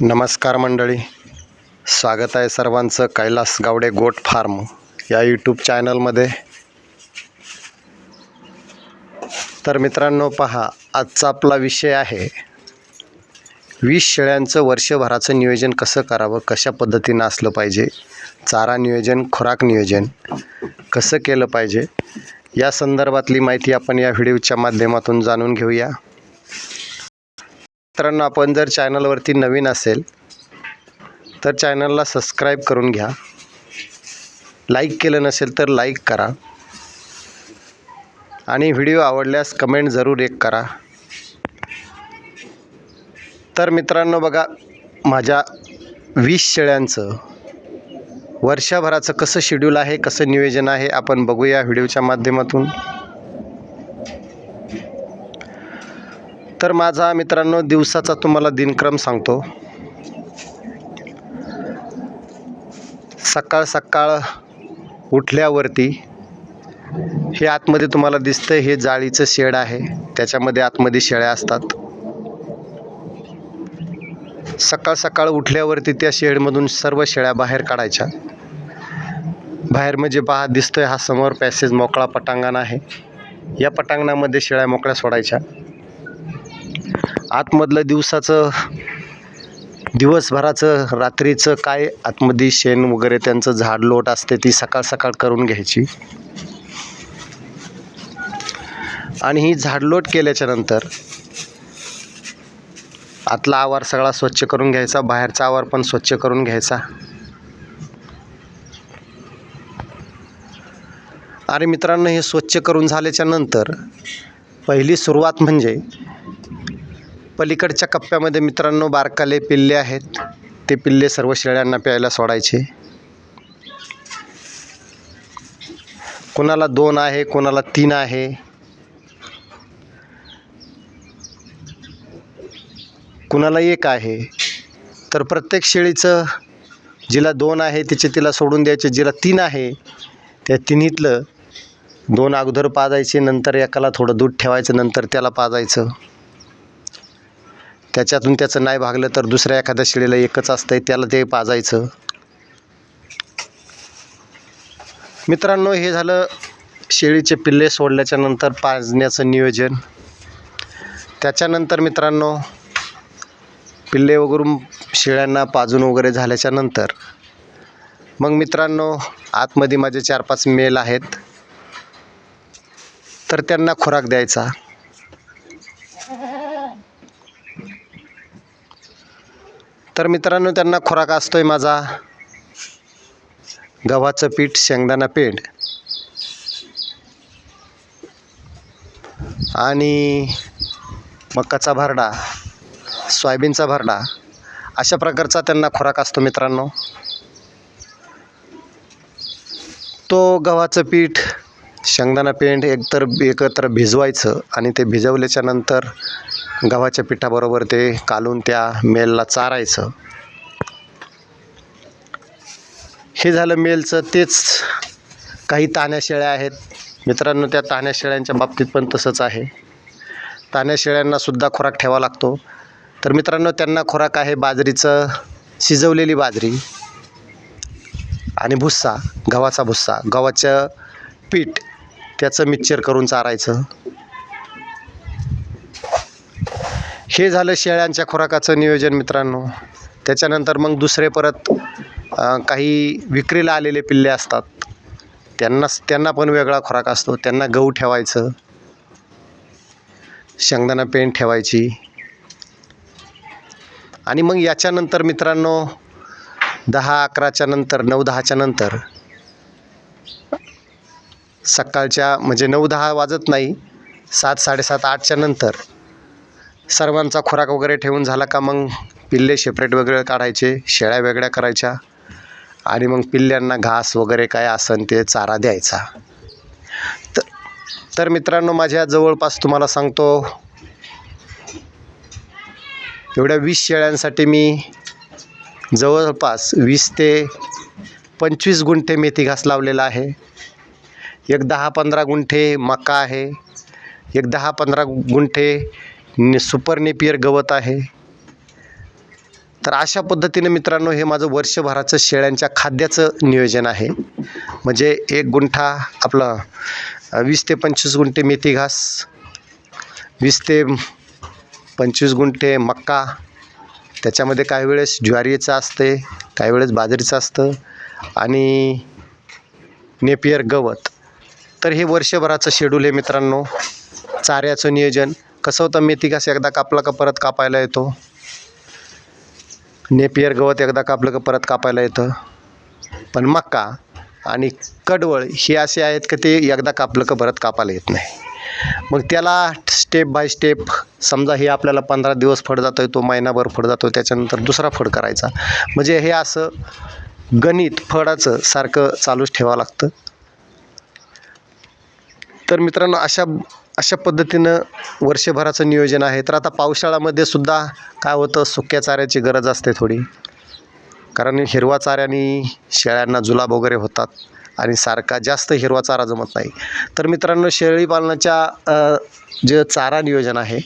नमस्कार मंडळी. स्वागत आहे सर्वांचं कैलास गावडे गोट फार्म या यूट्यूब चॅनलमध्ये. तर मित्रांनो पहा आजचा आपला विषय आहे वीस शेळ्यांचं वर्षभराचं नियोजन कसं करावं कशा पद्धतीनं असलं पाहिजे चारा नियोजन खुराक नियोजन कसं केलं पाहिजे या संदर्भातली माहिती आपण या व्हिडिओच्या माध्यमातून जाणून घेऊया. मित्रांनो आपण जर चॅनलवरती नवीन असेल तर चॅनलला सबस्क्राईब करून घ्या. लाईक केलं नसेल तर लाईक करा. आणि व्हिडिओ आवडल्यास कमेंट जरूर एक करा. तर मित्रांनो बघा माझ्या वीस शेळ्यांचं वर्षभराचं कसं शेड्यूल आहे कसं नियोजन आहे आपण बघूया व्हिडिओच्या माध्यमातून. तर माझा मित्रांनो दिवसाचा तुम्हाला दिनक्रम सांगतो. सकाळ सकाळ उठल्यावरती हे आतमध्ये तुम्हाला दिसतं हे जाळीचं शेड आहे. त्याच्यामध्ये आतमध्ये शेळ्या असतात. सकाळ सकाळ उठल्यावरती त्या शेडमधून सर्व शेळ्या बाहेर काढायच्या. बाहेर म्हणजे पहा दिसतोय हा समोर पॅसेज मोकळा पटांगण आहे. या पटांगणामध्ये शेळ्या मोकळ्या सोडायच्या. आतमधलं दिवसाचं दिवसभराचं रात्रीचं काय आतमध्ये शेण वगैरे त्यांचं झाडलोट असते ती सकाळ सकाळ करून घ्यायची. आणि ही झाडलोट केल्याच्यानंतर आतला आवार सगळा स्वच्छ करून घ्यायचा बाहेरचा आवार पण स्वच्छ करून घ्यायचा. आणि मित्रांनो हे स्वच्छ करून झाल्याच्यानंतर पहिली सुरुवात म्हणजे पलीकडच्या कप्प्यामध्ये मित्रांनो बारकाले पिल्ले आहेत. ते पिल्ले सर्व शेळ्यांना प्यायला सोडायचे. कोणाला दोन आहे कोणाला तीन आहे. कुणाला एक आहे. तर प्रत्येक शेळीचं जिला दोन आहे तिचे तिला सोडून द्यायचे. जिला तीन आहे त्या तिन्हीतलं दोन अगोदर पाजायचे नंतर एकाला थोडं दूध ठेवायचं नंतर त्याला पाजायचं. त्याच्यातून त्याचं नाही भागलं तर दुसऱ्या एखाद्या शेळीला एकच असतंय त्याला ते पाजायचं. मित्रांनो हे झालं शेळीचे पिल्ले सोडल्याच्या नंतर पाजण्याचं नियोजन. त्याच्यानंतर मित्रांनो पिल्ले वगैरे शेळ्यांना पाजून वगैरे झाल्याच्यानंतर मग मित्रांनो आतमध्ये माझे चार पाच मेल आहेत. तर त्यांना खुराक द्यायचा. तर मित्रांनो त्यांना खुराक असतो आहे माझा. गव्हाचं पीठ शेंगदाणा पेंड. आणि मकाचा भरडा सोयाबीनचा भरडा अशा प्रकारचा त्यांना खुराक असतो मित्रांनो. तो गव्हाचं पीठ शेंगदाणा पेंड एकतर एकत्र भिजवायचं आणि ते भिजवल्याच्या नंतर गव्हाच्या पिठाबरोबर ते कालून त्या मेलला चारायचं. हे झालं मेलचं तेच काही तान्या शेळ्या आहेत. मित्रांनो त्या तान्या शेळ्यांच्या बाबतीत पण तसंच आहे. तान्या शेळ्यांनासुद्धा खुराक ठेवा लागतो. तर मित्रांनो त्यांना खुराक आहे बाजरीचं शिजवलेली बाजरी आणि भुस्सा गव्हाचा भुस्सा. गव्हाचं पीठ त्याचं मिक्सचर करून चारायचं. हे झालं शेळ्यांच्या खुराकाचं नियोजन मित्रांनो. त्याच्यानंतर मग दुसरे परत काही विक्रीला आलेले पिल्ले असतात. त्यांना त्यांना पण वेगळा खुराक असतो. त्यांना गहू ठेवायचं शेंगदाणा पेंट ठेवायची. आणि मग याच्यानंतर मित्रांनो दहा अकराच्या नंतर नऊ दहाच्या नंतर सकाळच्या म्हणजे नऊ दहा वाजत नाही सात साडेसात आठच्या नंतर सर्वांचा खुराक वगैरे ठेवून झाला का मग पिल्ले सेपरेट वगैरे काढायचे शेळ्या वेगळ्या करायच्या आणि मग पिल्ल्यांना घास वगैरे काय असन ते चारा द्यायचा. तर तर मित्रांनो माझ्या जवळपास तुम्हाला सांगतो एवढ्या वीस शेळ्यांसाठी मी जवळपास वीस ते पंचवीस गुंठे मेथी घास लावलेला आहे. एक दहा पंधरा गुंठे मका आहे एक दहा पंधरा गुंठे नि सुपर नेपियर गवत आहे. तर अशा पद्धतीने मित्रांनो हे माझं वर्षभराचं शेळ्यांच्या खाद्याचं नियोजन आहे. म्हणजे एक गुंठा आपला वीस ते पंचवीस गुंठे मेथी घास वीस ते पंचवीस गुंठे मक्का त्याच्यामध्ये काही वेळेस ज्वारीचं असते काही वेळेस बाजरीचं असतं आणि नेपियर गवत. तर हे वर्षभराचं शेड्यूल आहे मित्रांनो चाऱ्याचं नियोजन. कसं होतं मेथी घास एकदा कापला का परत कापायला येतो? नेपियर गवत एकदा कापलं का परत कापायला येतं. पण मक्का आणि कडवळ हे असे आहेत का ते एकदा कापलं का परत कापायला येत नाही. मग त्याला स्टेप बाय स्टेप समजा हे आपल्याला पंधरा दिवस फड जातो आहे तो महिनाभर फड जातो त्याच्यानंतर दुसरा फड करायचा. म्हणजे हे असं गणित फळाचं सारखं चालूच ठेवावं लागतं. तर मित्रांनो अशा अशा पद्धतीनं वर्षभराचं नियोजन आहे. तर आता पावसाळ्यामध्ये सुद्धा काय होतं? सुक्या चाऱ्याची गरज असते थोडी. कारण हिरवा चाऱ्याने शेळ्यांना जुलाब वगैरे होतात आणि सारखा जास्त हिरवा चारा जमत नाही. तर मित्रांनो शेळी पालनाच्या जे चारा नियोजन आहे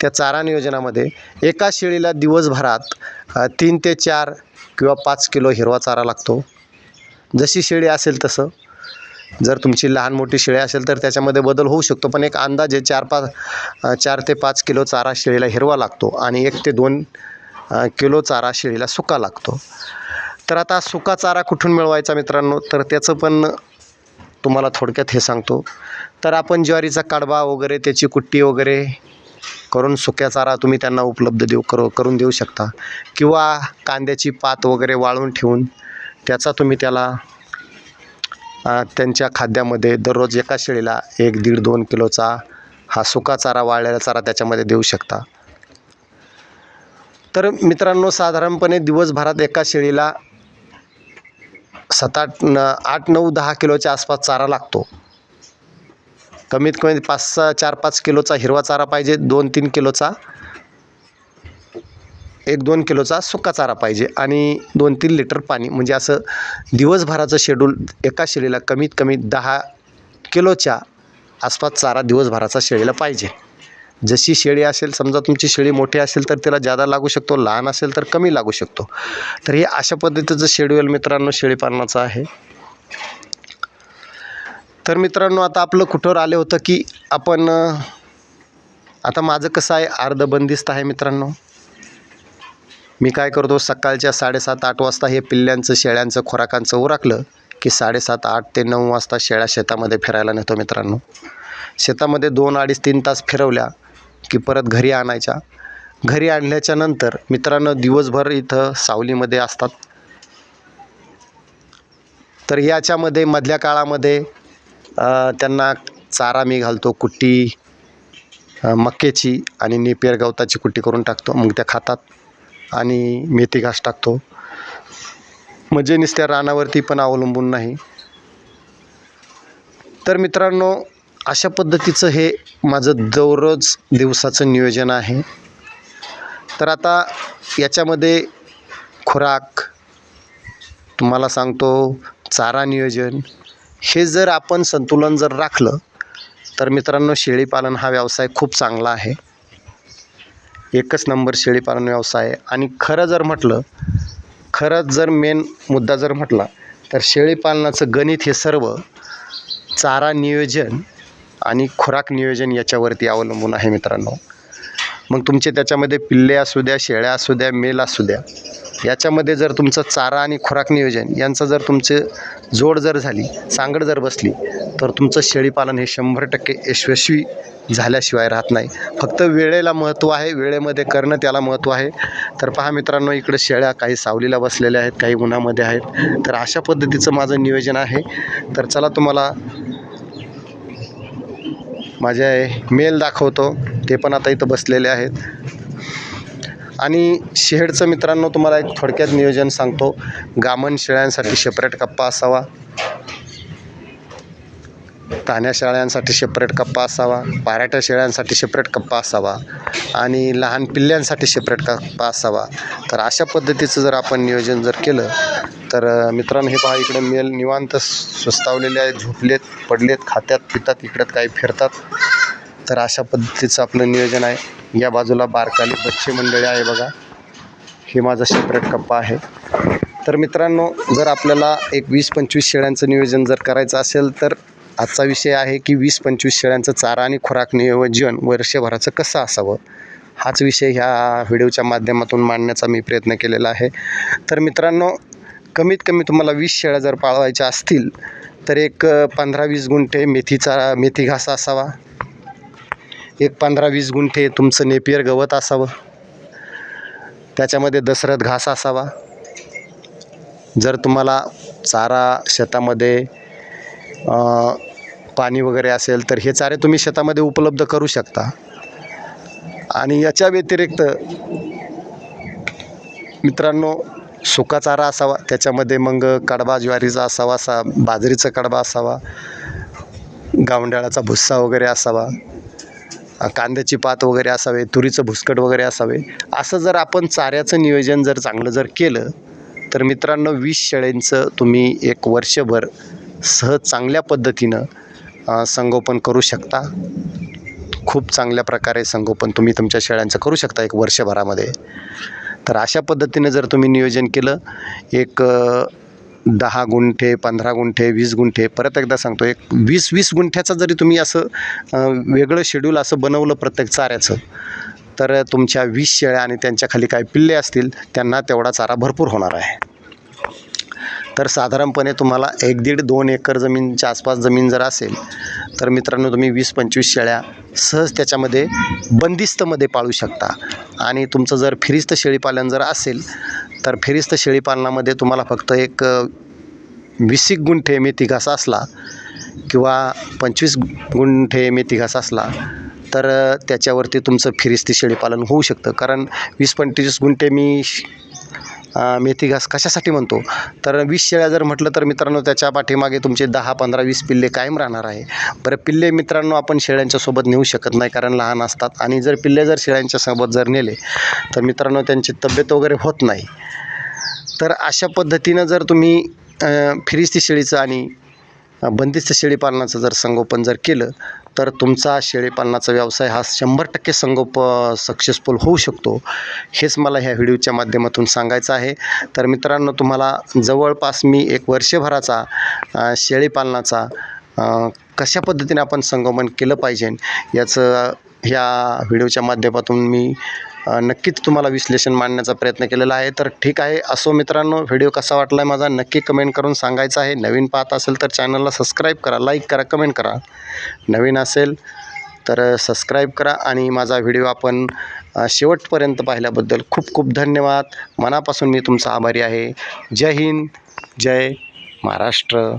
त्या चारा नियोजनामध्ये एका शेळीला दिवसभरात तीन ते चार किंवा पाच किलो हिरवा चारा लागतो. जशी शेळी असेल तसं. जर तुमची लहान मोठी शेळी असेल तर त्याच्यामध्ये बदल होऊ शकतो पण एक अंदाजे चार पाच चार ते पाच किलो चारा शेळीला हिरवा लागतो आणि एक ते दोन किलो चारा शेळीला सुका लागतो. तर आता सुका चारा कुठून मिळवायचा मित्रांनो? तर त्याचं पण तुम्हाला थोडक्यात हे सांगतो. तर आपण ज्वारीचा कडबा वगैरे त्याची कुट्टी वगैरे करून सुक्या चारा तुम्ही त्यांना उपलब्ध देऊ करू करून देऊ शकता. किंवा कांद्याची पात वगैरे वाळून ठेवून त्याचा तुम्ही त्याला त्यांच्या खाद्यामध्ये दररोज एका शेळीला एक दीड दोन किलोचा हा सुका चारा वाळलेला चारा त्याच्यामध्ये देऊ शकता. तर मित्रांनो साधारणपणे दिवसभरात एका शेळीला सात आठ न आठ नऊ दहा किलोच्या आसपास चारा लागतो. कमीत कमी पाच सहा चार पाच किलोचा हिरवा चारा पाहिजे दोन तीन किलोचा. एक दोन किलोचा सुका चारा पाहिजे आणि दोन तीन लिटर पाणी. म्हणजे असं दिवसभराचं शेड्यूल एका शेळीला कमीत कमी दहा किलोच्या आसपास चारा दिवसभराचा शेळीला पाहिजे. जशी शेळी असेल समजा तुमची शेळी मोठी असेल तर तिला जादा लागू शकतो लहान असेल तर कमी लागू शकतो. तर हे अशा पद्धतीचं शेड्यूल मित्रांनो शेळी पालनाचं आहे. तर मित्रांनो आता आपलं कुठवर आले होतं की आपण आता माझं कसं आहे अर्धबंदिस्त आहे मित्रांनो. मी काय करतो सकाळच्या साडेसात आठ वाजता हे पिल्ल्यांचं शेळ्यांचं खोराकांचं उरकलं की साडेसात आठ ते नऊ वाजता शेळ्या शेतामध्ये फिरायला नेतो मित्रांनो. शेतामध्ये दोन अडीच तीन तास फिरवल्या की परत घरी आणायच्या. घरी आणल्याच्या नंतर मित्रांनो दिवसभर इथं सावलीमध्ये असतात. तर याच्यामध्ये मधल्या काळामध्ये त्यांना चारा मी घालतो कुट्टी मक्याची आणि नेपियर गवताची कुट्टी करून टाकतो. मग त्या खातात. आणि मेथी घास टाकतो. म्हणजे नुसत्या रानावरती पण अवलंबून नाही. तर मित्रांनो अशा पद्धतीचं हे माझं दररोज दिवसाचं नियोजन आहे. तर आता याच्यामध्ये खुराक तुम्हाला सांगतो चारा नियोजन हे जर आपण संतुलन जर राखलं तर मित्रांनो शेळीपालन हा व्यवसाय खूप चांगला आहे. एकच नंबर शेळीपालन व्यवसाय आहे. आणि खरं जर म्हटलं खरंच जर मेन मुद्दा जर म्हटला तर शेळीपालनाचं गणित हे सर्व चारा नियोजन आणि खुराक नियोजन याच्यावरती अवलंबून आहे मित्रांनो. मग तुमचे त्याच्यामध्ये पिल्ले असू द्या शेळ्या असू द्या मेल असू द्या याच्यामध्ये जर तुमचं चारा आणि खुराक नियोजन यांचं जर तुमचे जोड जर झाली सांगड जर बसली तर तुमचं शेळीपालन हे शंभर टक्के यशस्वी झाल्याशिवाय राहत नाही. फक्त वेळेला महत्त्व आहे वेळेमध्ये करणं त्याला महत्त्व आहे. तर पहा मित्रांनो इकडे शेळ्या काही सावलीला बसलेल्या आहेत काही उन्हामध्ये आहेत. तर अशा पद्धतीचं माझं नियोजन आहे. तर चला तुम्हाला माझे मेल दाखवतो ते पण आता इथं बसलेले आहेत. आणि शेडचं मित्रांनो तुम्हाला एक थोडक्यात नियोजन सांगतो. गामन शेळ्यांसाठी सेपरेट कप्पा असावा. तान्या शेळ्यांसाठी सेपरेट कप्पा असावा. पाराट्या शेळ्यांसाठी सेपरेट कप्पा असावा. आणि लहान पिल्ल्यांसाठी सेपरेट कप्पा असावा. तर अशा पद्धतीचं जर आपण नियोजन जर केलं तर मित्रांनो हे पहा इकडे मेल निवांत सुस्तावलेले आहेत. झोपलेत पडलेत खात्यात पितात इकडं काही फिरतात. तर अशा पद्धतीचं आपलं नियोजन आहे. या बाजूला बारकाली बच्चे मंडळी आहे बघा. हे माझा सेपरेट कप्पा आहे. तर मित्रांनो जर आपल्याला एक वीस पंचवीस शेळ्यांचं नियोजन जर करायचं असेल तर आजचा विषय आहे की वीस पंचवीस शेळ्यांचं चारा आणि खुराक नियोजन वर्षभराचं कसं असावं? हाच विषय ह्या व्हिडिओच्या माध्यमातून मांडण्याचा मी प्रयत्न केलेला आहे. तर मित्रांनो कमीत कमी तुम्हाला वीस शेळ्या जर पाळवायच्या असतील तर एक पंधरा वीस गुंठे मेथीचा मेथी घास असावा. एक पंधरा वीस गुंठे तुमचं नेपियर गवत असावं. त्याच्यामध्ये दसरत घास असावा. जर तुम्हाला चारा शेतामध्ये पाणी वगैरे असेल तर हे चारे तुम्ही शेतामध्ये उपलब्ध करू शकता. आणि याच्या व्यतिरिक्त मित्रांनो सुका चारा असावा. त्याच्यामध्ये मग कडबा ज्वारीचा असावा असा बाजरीचा कडबा असावा गावंड्याळाचा भुस्सा वगैरे असावा. कांद्याची पात वगैरे असावे तुरीचं भुसकट वगैरे असावे असं जर आपण चाऱ्याचं नियोजन जर चांगलं जर केलं तर मित्रांनो वीस शेळ्यांचं तुम्ही एक वर्षभर सहज चांगल्या पद्धतीनं संगोपन करू शकता. खूप चांगल्या प्रकारे संगोपन तुम्ही तुमच्या शेळ्यांचं करू शकता एक वर्षभरामध्ये. तर अशा पद्धतीनं जर तुम्ही नियोजन केलं एक दहा गुंठे पंधरा गुंठे वीस गुंठे परत एकदा सांगतो एक वीस वीस गुंठ्याचं जरी तुम्ही असं वेगळं शेड्यूल असं बनवलं प्रत्येक चाऱ्याचं तर तुमच्या वीस शेळ्या आणि त्यांच्या खाली काही पिल्ले असतील त्यांना तेवढा चारा भरपूर होणार आहे. तर साधारणपणे तुम्हाला एक दीड दोन एकर जमीनच्या आसपास जमीन जर असेल तर मित्रांनो तुम्ही वीस पंचवीस शेळ्या सहज त्याच्यामध्ये बंदिस्तमध्ये पाळू शकता. आणि तुमचं जर फिरिस्त शेळीपालन जर असेल तर फिरिस्त शेळीपालनामध्ये तुम्हाला फक्त एक वीसिक वीस गुंठे मेथी घास असला किंवा पंचवीस गुंठे मेथी घास असला तर त्याच्यावरती तुमचं फिरिस्ती शेळीपालन होऊ शकतं. कारण वीस पंचवीस गुंठे मी श- मेथी घास कशासाठी म्हणतो? तर वीस शेळ्या जर म्हटलं तर मित्रांनो त्याच्या पाठीमागे तुमचे दहा पंधरा वीस पिल्ले कायम राहणार आहे. बरं पिल्ले मित्रांनो आपण शेळ्यांच्या सोबत नेऊ शकत नाही कारण लहान असतात. आणि जर पिल्ले जर शेळ्यांच्या सोबत जर नेले तर मित्रांनो त्यांची तब्येत वगैरे होत नाही. तर अशा पद्धतीनं जर तुम्ही फिरिस्ती शेळीचं आणि बंदिस्त बंदिस्त शेळीपालनाचं जर संगोपन जर केलं तर तुमचा शेळीपालनाचा व्यवसाय हा शंभर टक्के संगोप सक्सेसफुल होऊ शकतो हेच मला ह्या व्हिडिओच्या माध्यमातून सांगायचं आहे. तर मित्रांनो तुम्हाला जवळपास मी एक वर्षभराचा शेळीपालनाचा कशा पद्धतीने आपण संगोपन केलं पाहिजे याचं ह्या व्हिडिओच्या माध्यमातून मी नक्कीच तुम्हाला विश्लेषण मांडण्याचा प्रयत्न केलेला आहे. तर ठीक आहे. असो मित्रांनो व्हिडिओ कसा वाटला आहे माझा नक्की कमेंट करून सांगायचा आहे. नवीन पाहत असेल तर चॅनलला सबस्क्राईब करा लाईक करा कमेंट करा. नवीन असेल तर सबस्क्राईब करा आणि माझा व्हिडिओ आपण शेवटपर्यंत पाहिल्याबद्दल खूप खूप धन्यवाद. मनापासून मी तुमचा आभारी आहे. जय हिंद जय महाराष्ट्र.